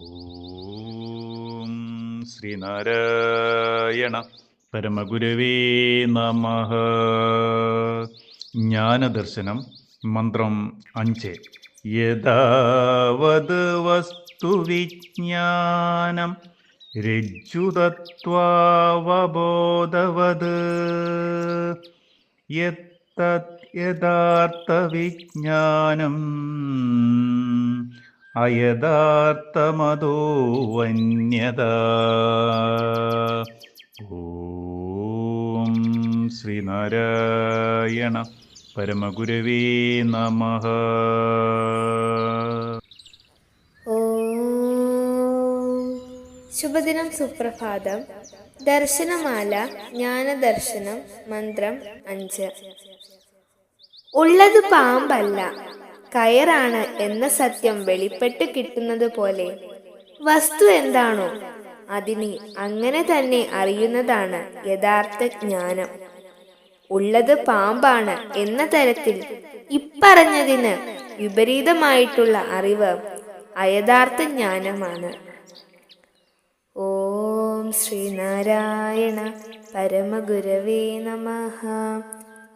ഓം ശ്രീനാരായണ പരമഗുരുവേ നമ. ജ്ഞാനദർശനം മന്ത്രം അഞ്ച്. യഥാവത് വസ്തുവിജ്ഞാനം രജ്ജുതത്വാവബോധവത്. യഥാർത്ഥ യഥാർത്ഥവിജ്ഞാനം അയഥാർത്ഥമതോ വന്യത ഓം ശ്രീനാരായണ പരമഗുരവേ നമ. ശുഭദിനം സുപ്രഭാതം. ദർശനമാല ജ്ഞാനദർശനം മന്ത്രം അഞ്ച്. ഉള്ളത് പാമ്പല്ല കയറാണ് എന്ന സത്യം വെളിപ്പെട്ട് കിട്ടുന്നത് പോലെ. വസ്തു എന്താണോ അതിനെ അങ്ങനെ തന്നെ അറിയുന്നതാണ് യഥാർത്ഥ ജ്ഞാനം. ഉള്ളത് പാമ്പാണ് എന്ന തരത്തിൽ ഇപ്പറഞ്ഞതിന് വിപരീതമായിട്ടുള്ള അറിവ് അയഥാർത്ഥ ജ്ഞാനമാണ്. ഓം ശ്രീനാരായണ പരമഗുരവേ നമഃ.